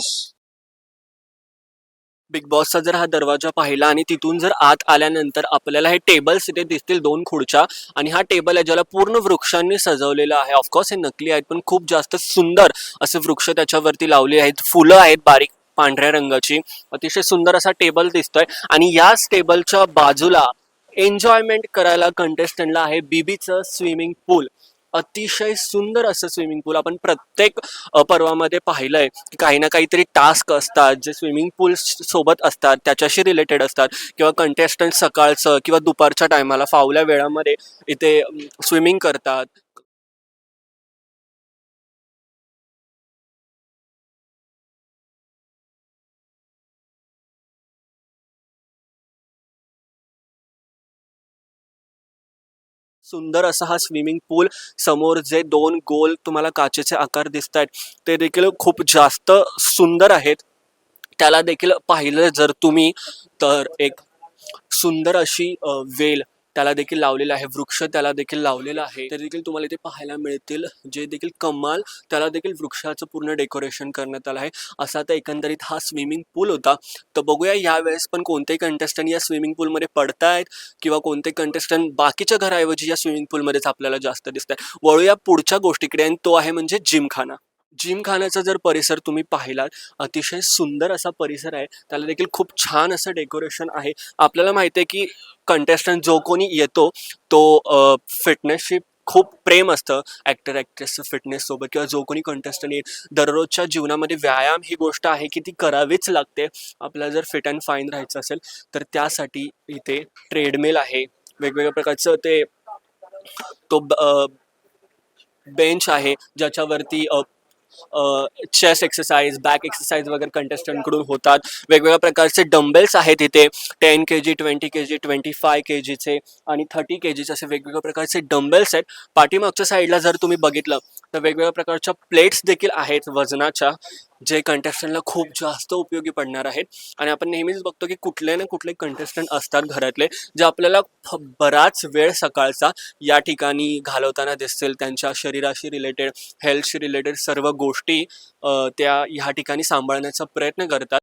Boss big बॉसचा जर हा दरवाजा पाहिला आणि तिथून जर आत आल्यानंतर आपल्याला हे टेबल्स इथे दिसतील दोन खुर्च्या आणि हा टेबल आहे ज्याला पूर्ण वृक्षांनी सजवलेला आहे. ऑफकोर्स हे नकली आहेत पण खूप जास्त सुंदर असे वृक्ष त्याच्यावरती लावले आहेत. फुलं आहेत बारीक पांढऱ्या रंगाची. अतिशय सुंदर असा टेबल दिसतोय. आणि याच टेबलच्या बाजूला एन्जॉयमेंट करायला कंटेस्टंटला आहे बीबीचं स्विमिंग पूल अतिशय सुंदर असं स्विमिंग पूल आपण प्रत्येक पर्वामध्ये पाहिलंय. की काही ना काहीतरी टास्क असतात जे स्विमिंग पूल सोबत असतात त्याच्याशी रिलेटेड असतात. किंवा कंटेस्टंट सकाळचं किंवा दुपारच्या टायमाला फावल्या वेळामध्ये इथे स्विमिंग करतात. सुंदर असा हा स्विमिंग पूल समोर जे दोन गोल तुम्हाला काचेचे आकार दिसत आहेत ते देखील खूप जास्त सुंदर आहेत. त्याला देखील पाहिलं जर तुम्ही तर एक सुंदर अशी वेल त्याला देखील लावलेला आहे. वृक्ष त्याला देखील लावलेला आहे. ते देखील तुम्हाला इथे पाहायला मिळतील. जे देखील कमाल त्याला देखील वृक्षाचं पूर्ण डेकोरेशन करण्यात आलं आहे. असा तर एकंदरीत हा स्विमिंग पूल होता. तर बघूया यावेळेस पण कोणते कंटेस्टंट या स्विमिंग पूलमध्ये पडतायत किंवा कोणते कंटेस्टंट बाकीच्या घराऐवजी या स्विमिंग पूलमध्येच आपल्याला जास्त दिसत आहे वळूया पुढच्या गोष्टीकडे. आणि तो आहे म्हणजे जिमखाना. जिमखान्याचा जर परिसर तुम्ही पाहिलात अतिशय सुंदर असा परिसर आहे. त्याला देखील खूप छान असं डेकोरेशन आहे. आपल्याला माहिती आहे की कंटेस्टंट जो कोणी येतो तो फिटनेसशी खूप प्रेम असतं. ॲक्टर ॲक्ट्रेसचं फिटनेससोबत किंवा जो कोणी कंटेस्टंट येईल दररोजच्या जीवनामध्ये व्यायाम ही गोष्ट आहे की ती करावीच लागते. आपल्याला जर फिट अँड फाईन राहायचं असेल तर त्यासाठी इथे ट्रेडमिल आहे. वेगवेगळ्या प्रकारचं ते तो बेंच आहे ज्याच्यावरती चेस्ट एक्सरसाइज बॅक एक्सरसाइज वगैरे कंटेस्टंटकडून होतात. वेगवेगळ्या प्रकारचे डंबेल्स आहेत इथे ten K G twenty K G twenty five K जीचे आणि थर्टी के जीचे असे वेगवेगळ्या प्रकारचे डंबेल्स आहेत. पाठीमागच्या साईडला जर तुम्ही बघितलं तर वेगवेगळ्या प्रकारच्या प्लेट्स देखील आहेत वजनाच्या जे कंटेस्टंटला खूप जास्त उपयोगी पडणार आहेत. आणि आपण नेहमीच बघतो की कुठले ना कुठले कंटेस्टंट असतात घरातले जे आपल्याला बराच वेळ सकाळचा या ठिकाणी घालवताना दिसतील. त्यांच्या शरीराशी रिलेटेड हेल्थशी रिलेटेड सर्व गोष्टी त्या ह्या ठिकाणी सांभाळण्याचा प्रयत्न करतात.